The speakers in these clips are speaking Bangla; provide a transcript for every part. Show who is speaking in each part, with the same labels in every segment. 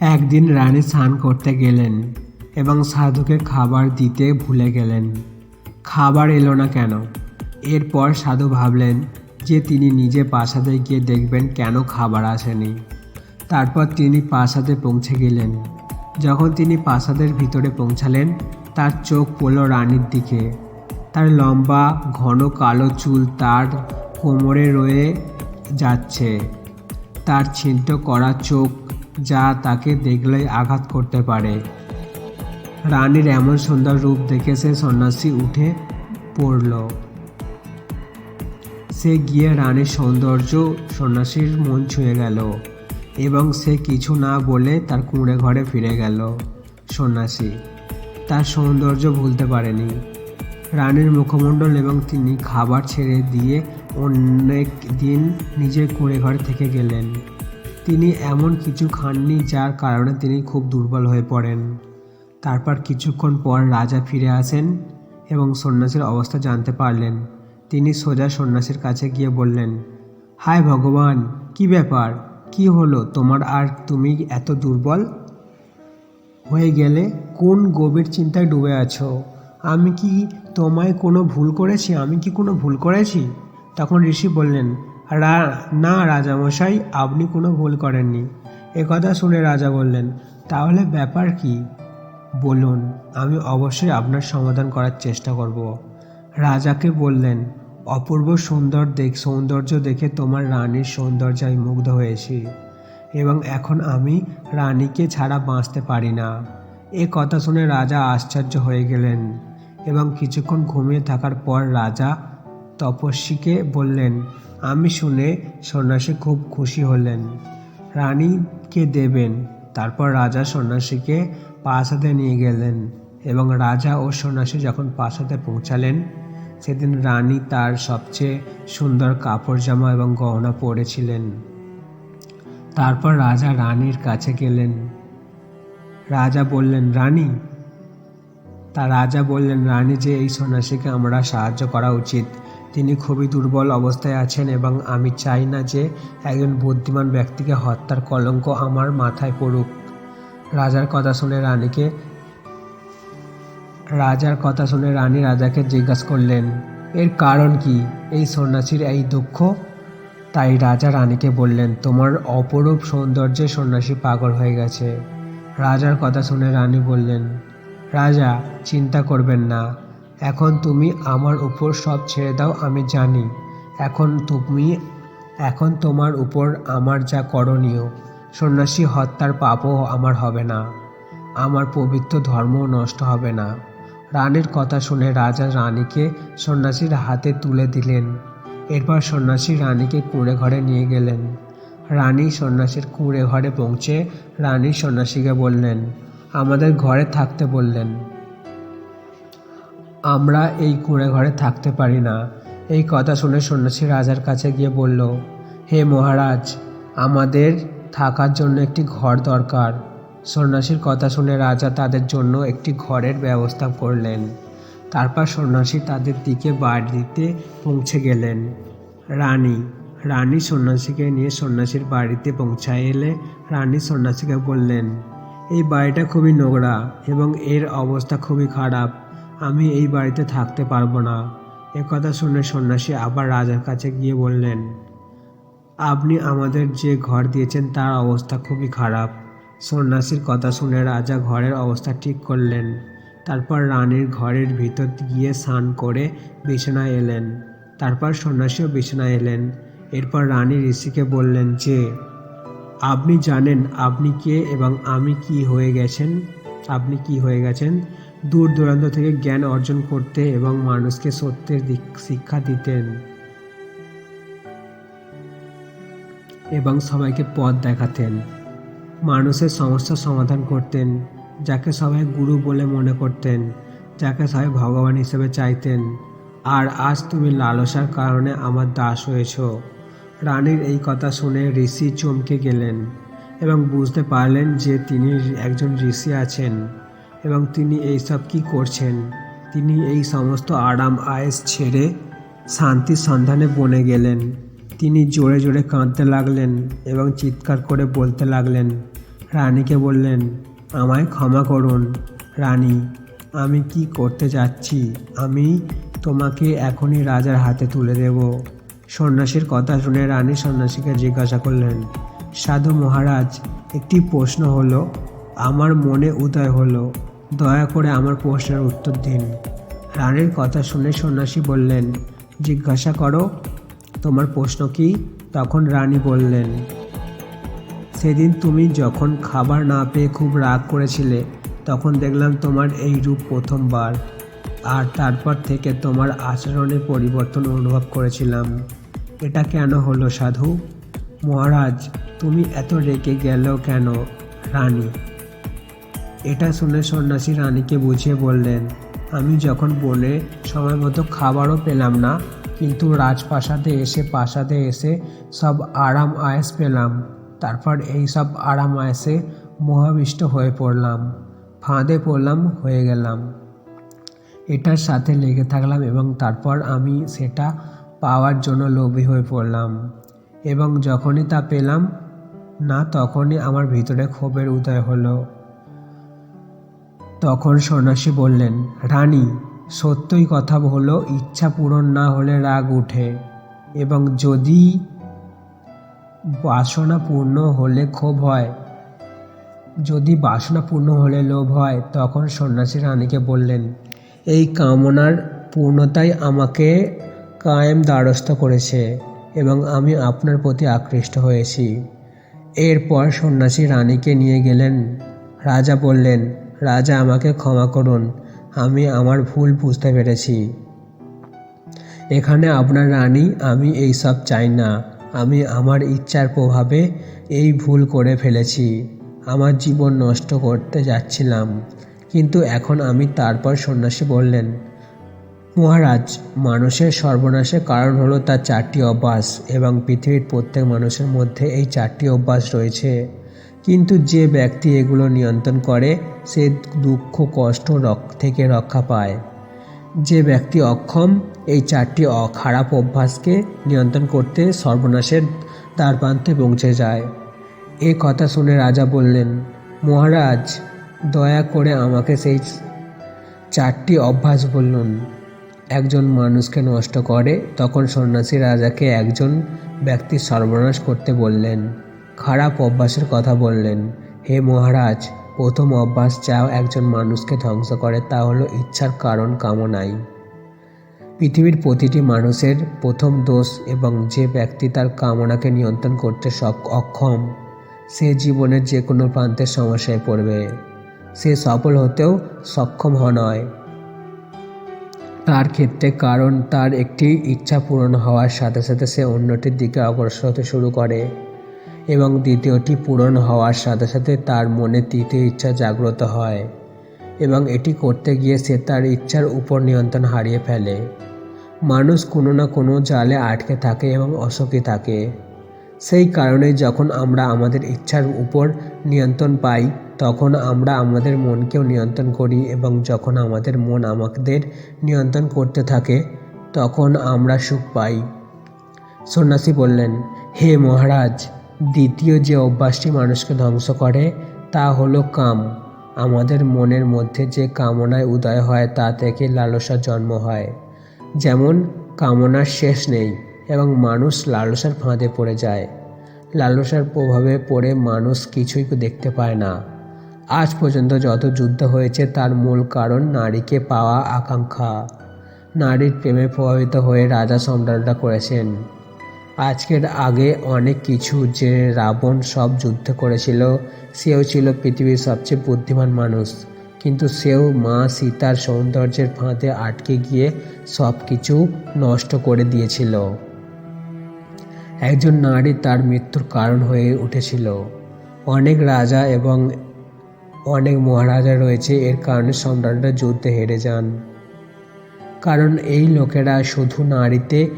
Speaker 1: একদিন রানী স্নান করতে গেলেন এবং সাধুকে খাবার দিতে ভুলে গেলেন। খাবার এলো না কেন? এরপর সাধু ভাবলেন যে তিনি নিজে প্রাসাদে গিয়ে দেখবেন কেন খাবার আসেনি। তারপর তিনি প্রাসাদে পৌঁছে গেলেন। যখন তিনি প্রাসাদের ভিতরে পৌঁছালেন, তার চোখ পড়ল রানীর দিকে। তার লম্বা, ঘন কালো চুল তার কোমরে রয়ে যাচ্ছে। তার ছিদ্র করা চোখ যা তাকে দেখলেই আঘাত করতে পারে। রানীর এমন সুন্দর রূপ দেখে সে সন্ন্যাসী উঠে পড়ল। সে গিয়ে রানীর সৌন্দর্য সন্ন্যাসীর মন ছুঁয়ে গেল এবং সে কিছু না বলে তার কুঁড়ে ঘরে ফিরে গেল সন্ন্যাসী। তার সৌন্দর্য ভুলতে পারেনি। রানীর মুখমণ্ডল এবং তিনি খাবার ছেড়ে দিয়ে অনেক দিন নিজের কুঁড়ে ঘরে থেকে গেলেন। তিনি এমন কিছু খাননি যার কারণে তিনি খুব দুর্বল হয়ে পড়েন। তারপর কিছুক্ষণ পর রাজা ফিরে আসেন এবং সন্ন্যাসীর অবস্থা জানতে পারলেন। তিনি সোজা সন্ন্যাসীর কাছে গিয়ে বললেন, হায় ভগবান, কি ব্যাপার? কি হলো? তোমার আর তুমি এত দুর্বল? হয়ে গেলে কোন গভীর চিন্তায় ডুবে আছো? আমি কি তোমায় কোনো ভুল করেছি? আমি কি কোনো ভুল করেছি? তখন ঋষি বললেন, রা, না রাজামশাই, আপনি কোনো ভুল করেননি। একথা শুনে রাজা বললেন, তাহলে ব্যাপার কি? বলুন, আমি অবশ্যই আপনার সমাধান করার চেষ্টা করব। রাজাকে বললেন, অপূর্ব সুন্দর দেখ, সৌন্দর্য দেখে তোমার রানীর সৌন্দর্যায় মুগ্ধ হয়েছি এবং এখন আমি রানীকে ছাড়া বাঁচতে পারি না। এ কথা শুনে রাজা আশ্চর্য হয়ে গেলেন। এবং কিছুক্ষণ ঘুমিয়ে থাকার পর রাজা তপস্বীকে বললেন, আমি শুনে সন্ন্যাসী খুব খুশি হলেন। রানীকে দেবেন। তারপর রাজা সন্ন্যাসীকে প্রাসাদে নিয়ে গেলেন এবং রাজা ও সন্ন্যাসী যখন প্রাসাদে পৌঁছালেন, সেদিন রানী তার সবচেয়ে সুন্দর কাপড় জামা এবং গহনা পরেছিলেন। তারপর রাজা রানীর কাছে গেলেন। রাজা বললেন, রানী তা রাজা বললেন, রানী যে এই সন্ন্যাসীকে আমরা সাহায্য করা উচিত, তিনি খুবই দুর্বল অবস্থায় আছেন এবং আমি চাই না যে একজন বুদ্ধিমান ব্যক্তিকে হত্যার কলঙ্ক আমার মাথায় পড়ুক। রাজার কথা শুনে রানীকে, রাজার কথা শুনে রানী রাজাকে জিজ্ঞাসা করলেন, এর কারণ কি? এই সন্ন্যাসীর এই দুঃখ? তাই রাজা রানীকে বললেন, তোমার অপরূপ সৌন্দর্যে সন্ন্যাসী পাগল হয়ে গেছে। রাজার কথা শুনে রানী বললেন রাজা, চিন্তা করবেন না। এখন তুমি আমার উপর সব ছেড়ে দাও, আমি জানি। এখন তুমি, এখন তোমার উপর আমার যা করণীয়, সন্ন্যাসী হত্যার পাপও আমার হবে না। আমার পবিত্র ধর্মও নষ্ট হবে না। রানীর কথা শুনে রাজা রানীকে সন্ন্যাসীর হাতে তুলে দিলেন। এরপর সন্ন্যাসী রানীকে কুঁড়ে ঘরে নিয়ে গেলেন। রানী সন্ন্যাসীর কুঁড়ে ঘরে পৌঁছে রানী সন্ন্যাসীকে বললেন আমাদের ঘরে থাকতে বললেন, আমরা এই কুঁড়ে ঘরে থাকতে পারি না। এই কথা শুনে সন্ন্যাসী রাজার কাছে গিয়ে বলল, হে মহারাজ, আমাদের থাকার জন্য একটি ঘর দরকার। সন্ন্যাসীর কথা শুনে রাজা তাদের জন্য একটি ঘরের ব্যবস্থা করলেন। তারপর সন্ন্যাসী তাদের দিকে বাড়িতে পৌঁছে গেলেন। রানী রানী সন্ন্যাসীকে নিয়ে সন্ন্যাসীর বাড়িতে পৌঁছায় এলে রানী সন্ন্যাসীকে বললেন এই বাড়িটা খুবই নোংরা এবং এর অবস্থা খুবই খারাপ। আমি এই বাড়িতে থাকতে পারব না। একথা শুনে সন্ন্যাসী আবার রাজার কাছে গিয়ে বললেন, আপনি আমাদের যে ঘর দিয়েছেন তার অবস্থা খুবই খারাপ। সন্ন্যাসীর কথা শুনে রাজা ঘরের অবস্থা ঠিক করলেন। তারপর রানীর ঘরের ভিতর গিয়ে স্নান করে বিছানায় এলেন। তারপর সন্ন্যাসীও বিছানায় এলেন। এরপর রানী ঋষিকে বললেন যে আপনি জানেন আপনি কে এবং আমি কি হয়ে গেছেন? আপনি কি হয়ে গেছেন? দূর দূরান্ত থেকে জ্ঞান অর্জন করতে এবং মানুষকে সত্যের দিক শিক্ষা দিতেন। এবং সবাইকে পথ দেখাতেন। মানুষের সমস্যার সমাধান করতেন, যাকে সবাই গুরু বলে মনে করতেন, যাকে সবাই ভগবান হিসেবে চাইতেন। আর আজ তুমি লালসার কারণে আমার দাস হয়েছ। রানীর এই কথা শুনে ঋষি চমকে গেলেন এবং বুঝতে পারলেন যে তিনি একজন ঋষি আছেন এবং তিনি এইসব কি করছেন। তিনি এই সমস্ত আরাম আয়েস ছেড়ে শান্তির সন্ধানে বনে গেলেন। তিনি জোরে জোরে কাঁদতে লাগলেন এবং চিৎকার করে বলতে লাগলেন, রানীকে বললেন, আমায় ক্ষমা করুন, রানী, আমি কি করতে যাচ্ছি? আমি তোমাকে এখনই রাজার হাতে তুলে দেব। সন্ন্যাসীর কথা শুনে রানী সন্ন্যাসীকে জিজ্ঞাসা করলেন, সাধু মহারাজ, একটি প্রশ্ন হলো, আমার মনে উদয় হলো, দয়া করে আমার প্রশ্নের উত্তর দিন। রানীর কথা শুনে সন্ন্যাসী বললেন, জিজ্ঞাসা করো, তোমার প্রশ্ন কি? তখন রানী বললেন, সেদিন তুমি যখন খাবার না পেয়ে খুব রাগ করেছিলে, তখন দেখলাম তোমার এই রূপ প্রথমবার, আর তারপর থেকে তোমার আচরণে পরিবর্তন অনুভব করেছিলাম। এটা কেন হলো, সাধু? মহারাজ, তুমি এত রেগে গেল কেন, রানী? এটা শুনে সন্ন্যাসী রানীকে বুঝিয়ে বললেন, আমি যখন বনে সময় মতো খাবারও পেলাম না, কিন্তু রাজপ্রাসাদে এসে, প্রাসাদে এসে সব আরাম আয়েস পেলাম। তারপর এই সব আরাম আয়েসে মহাবিষ্ট হয়ে পড়লাম, ফাঁদে পড়লাম, হয়ে গেলাম। এটার সাথে লেগে থাকলাম এবং তারপর আমি সেটা পাওয়ার জন্য লোভী হয়ে পড়লাম। এবং যখনই তা পেলাম, না তখনই আমার ভিতরে ক্ষোভের উদয় হলো। তখন সন্ন্যাসী বললেন, রানী, সত্যই কথা হলো ইচ্ছা পূরণ না হলে রাগ উঠে। এবং যদি বাসনা পূর্ণ হলে ক্ষোভ হয়, যদি বাসনা পূর্ণ হলে লোভ হয়, তখন সন্ন্যাসী রানীকে বললেন, এই কামনার পূর্ণতাই আমাকে কায়েম দ্বারস্থ করেছে এবং আমি আপনার প্রতি আকৃষ্ট হয়েছি। এরপর সন্ন্যাসী রানীকে নিয়ে গেলেন। রাজা বললেন, রাজা, আমাকে ক্ষমা করুন। আমি আমার ভুল বুঝতে পেরেছি। এখানে আপনার রানী, আমি এই সব চাই না। আমি আমার ইচ্ছার প্রভাবে এই ভুল করে ফেলেছি। আমার জীবন নষ্ট করতে যাচ্ছিলাম। কিন্তু এখন আমি তারপর সন্ন্যাসী বললেন মহারাজ, মানুষের সর্বনাশের কারণ হলো তার চারটি অভ্যাস এবং পৃথিবীর প্রত্যেক মানুষের মধ্যে এই চারটি অভ্যাস রয়েছে। কিন্তু যে ব্যক্তি এগুলো নিয়ন্ত্রণ করে, সে দুঃখ, কষ্ট থেকে রক্ষা পায়। যে ব্যক্তি অক্ষম, এই চারটি খারাপ অভ্যাসকে নিয়ন্ত্রণ করতে সর্বনাশের দ্বারপ্রান্তে পৌঁছে যায়। এ কথা শুনে রাজা বললেন, মহারাজ, দয়া করে আমাকে সেই চারটি অভ্যাস বলুন। একজন মানুষকে নষ্ট করে, তখন সন্ন্যাসী রাজাকে একজন ব্যক্তির সর্বনাশ করতে বললেন। খারাপ অভ্যাসের কথা বললেন। হে মহারাজ, প্রথম অভ্যাস যা একজন মানুষকে ধ্বংস করে, তা হলো ইচ্ছার কারণ কামনাই। পৃথিবীর প্রতিটি মানুষের প্রথম দোষ এবং যে ব্যক্তি তার কামনাকে নিয়ন্ত্রণ করতে অক্ষম, সে জীবনের যে কোনো প্রান্তের সমস্যায় পড়বে। সে সফল হতেও সক্ষম নয়। তার ক্ষেত্রে কারণ তার একটি ইচ্ছা পূরণ হওয়ার সাথে সাথে সে অন্যটির দিকে অগ্রসর হতে শুরু করে এবং দ্বিতীয়টি পূরণ হওয়ার সাথে সাথে তার মনে তৃতীয় ইচ্ছা জাগ্রত হয় এবং এটি করতে গিয়ে সে তার ইচ্ছার উপর নিয়ন্ত্রণ হারিয়ে ফেলে। মানুষ কোনো না কোনো জালে আটকে থাকে এবং অসুখী থাকে। সেই কারণে যখন আমরা আমাদের ইচ্ছার উপর নিয়ন্ত্রণ পাই, তখন আমরা আমাদের মনকেও নিয়ন্ত্রণ করি এবং যখন আমাদের মন আমাদের নিয়ন্ত্রণ করতে থাকে, তখন আমরা সুখ পাই। সন্ন্যাসী বললেন, হে মহারাজ, দ্বিতীয় যে অভ্যাসটি মানুষকে ধ্বংস করে, তা হলো কাম। আমাদের মনের মধ্যে যে কামনায় উদয় হয়, তা থেকে লালসা জন্ম হয়। যেমন, কামনার শেষ নেই এবং মানুষ লালসার ফাঁদে পড়ে যায়। লালসার প্রভাবে পড়ে মানুষ কিছুই দেখতে পায় না। আজ পর্যন্ত যত যুদ্ধ হয়েছে, তার মূল কারণ নারীকে পাওয়া আকাঙ্ক্ষা। নারীর প্রেমে প্রভাবিত হয়ে রাজা সম্রাটরা করেছেন। আজকের আগে অনেক কিছু যে রাবণ সব যুদ্ধ করেছিল, সেও ছিল পৃথিবীর সবচেয়ে বুদ্ধিমান মানুষ। কিন্তু সেও মা সীতার সৌন্দর্যের ফাঁদে আটকে গিয়ে সব কিছু নষ্ট করে দিয়েছিল। একজন নারী তার মৃত্যুর কারণ হয়ে উঠেছিল। অনেক রাজা এবং অনেক মহারাজা রয়েছে, এর কারণে সম্রাটরা যুদ্ধে হেরে যান। কারণ এই লোকেরা শুধু নারীতে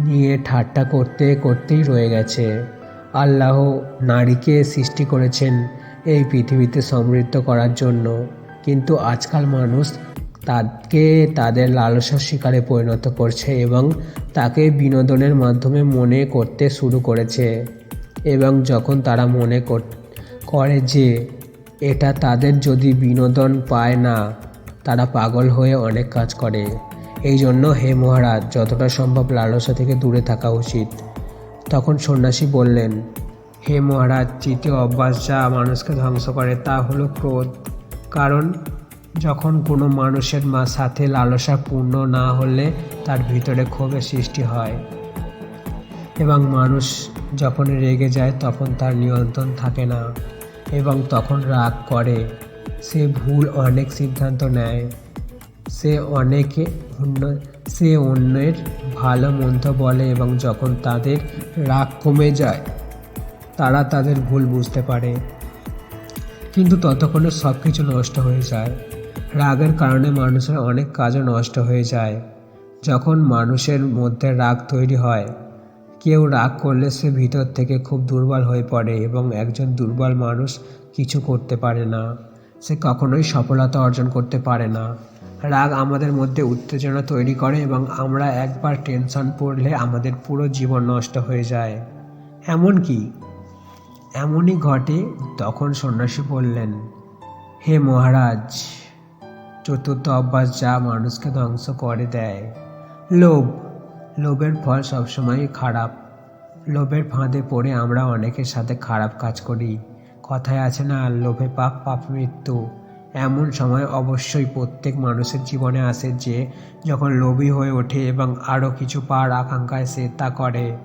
Speaker 1: নিয়ে ঠাট্টা করতে, করতেই রয়ে গেছে। আল্লাহ নারীকে সৃষ্টি করেছেন এই পৃথিবীতে সমৃদ্ধ করার জন্য। কিন্তু আজকাল মানুষ তাকে তাদের লালসার শিকারে পরিণত করছে এবং তাকে বিনোদনের মাধ্যমে মনে করতে শুরু করেছে। এবং যখন তারা মনে কর- যে এটা তাদের যদি বিনোদন পায় না, তারা পাগল হয়ে অনেক কাজ করে। এই জন্য হে মহারাজ, যতটা সম্ভব লালসা থেকে দূরে থাকা উচিত। তখন সন্ন্যাসী বললেন, হে মহারাজ তৃতীয় অভ্যাস যা মানুষকে ধ্বংস করে তা হলো ক্রোধ। কারণ যখন কোনো মানুষের মা সাথে লালসা পূর্ণ না হলে তার ভিতরে ক্ষোভের সৃষ্টি হয়। এবং মানুষ যখন রেগে যায়, তখন তার নিয়ন্ত্রণ থাকে না এবং তখন রাগ করে। সে ভুল অনেক সিদ্ধান্ত নেয়। সে অনেকে অন্য, সে অন্যের ভালো মন্দ বলে এবং যখন তাদের রাগ কমে যায়, তারা তাদের ভুল বুঝতে পারে। কিন্তু ততক্ষণে সব কিছু নষ্ট হয়ে যায়। রাগের কারণে মানুষের অনেক কাজও নষ্ট হয়ে যায়। যখন মানুষের মধ্যে রাগ তৈরি হয়, কেউ রাগ করলে সে ভিতর থেকে খুব দুর্বল হয়ে পড়ে এবং একজন দুর্বল মানুষ কিছু করতে পারে না। সে কখনোই সফলতা অর্জন করতে পারে না। রাগ আমাদের মধ্যে উত্তেজনা তৈরি করে এবং আমরা একবার টেনশন পড়লে আমাদের পুরো জীবন নষ্ট হয়ে যায়। এমন কি এমনই ঘটে, তখন সন্ন্যাসী বললেন, হে মহারাজ চতুর্থ অভ্যাস যা মানুষকে ধ্বংস করে দেয়। লোভ। লোভের ফল সবসময়ই খারাপ। লোভের ফাঁদে পড়ে আমরা অনেকের সাথে খারাপ কাজ করি। কথায় আছে না, লোভে পাপ পাপ মৃত্যু। এমন সময় অবশ্যই প্রত্যেক মানুষের জীবনে আসে যে, যখন লোভী হয়ে ওঠে এবং আরও কিছু পাওয়ার আকাঙ্ক্ষায় সে তা করে।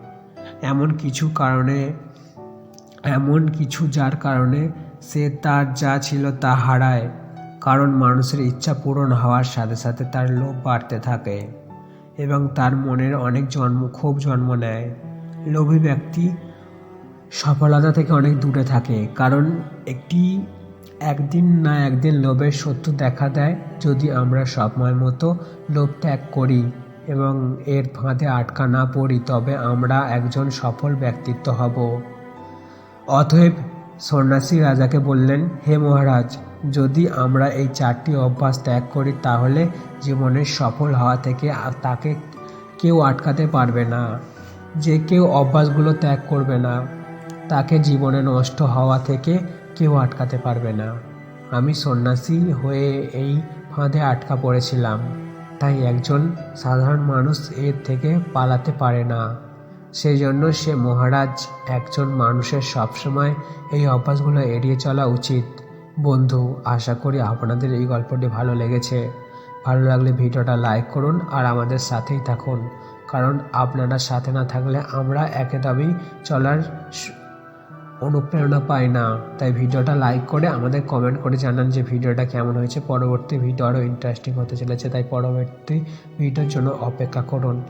Speaker 1: এমন কিছু কারণে, এমন কিছু যার কারণে সে তার যা ছিল তা হারায়। কারণ মানুষের ইচ্ছা পূরণ হওয়ার সাথে সাথে তার লোভ বাড়তে থাকে এবং তার মনের অনেক জন্ম, ক্ষোভ জন্ম নেয়। লোভী ব্যক্তি সফলতা থেকে অনেক দূরে থাকে, কারণ একটি একদিন না একদিন লোভের সত্য দেখা দেয় যদি আমরা সময় মতো লোভ ত্যাগ করি এবং এর ফাঁদে আটকা না পড়ি, তবে আমরা একজন সফল ব্যক্তিত্ব হব। অতএব সন্ন্যাসী রাজাকে বললেন, হে মহারাজ, যদি আমরা এই চারটি অভ্যাস ত্যাগ করি, তাহলে জীবনের সফল হওয়া থেকে তাকে কেউ আটকাতে পারবে না। যে কেউ অভ্যাসগুলো ত্যাগ করবে না, তাকে জীবনে নষ্ট হওয়া থেকে কেউ আটকাতে পারবে না। আমি সন্ন্যাসী হয়ে এই ফাঁদে আটকা পড়েছিলাম। তাই একজন সাধারণ মানুষ এর থেকে পালাতে পারে না। সেই জন্য সে মহারাজ একজন মানুষের সবসময় এই অভ্যাসগুলো এড়িয়ে চলা উচিত। বন্ধু, আশা করি আপনাদের এই গল্পটি ভালো লেগেছে। ভালো লাগলে ভিডিওটা লাইক করুন আর আমাদের সাথেই থাকুন। কারণ আপনারা সাথে না থাকলে আমরা একদমই চলার অনুপ্রেরণা পাই না। তাই ভিডিওটা লাইক করে আমাদের কমেন্ট করে জানান যে ভিডিওটা কেমন হয়েছে। পরবর্তী ভিডিও আরও ইন্টারেস্টিং হতে চলেছে। তাই পরবর্তী ভিডিওর জন্য অপেক্ষা করুন।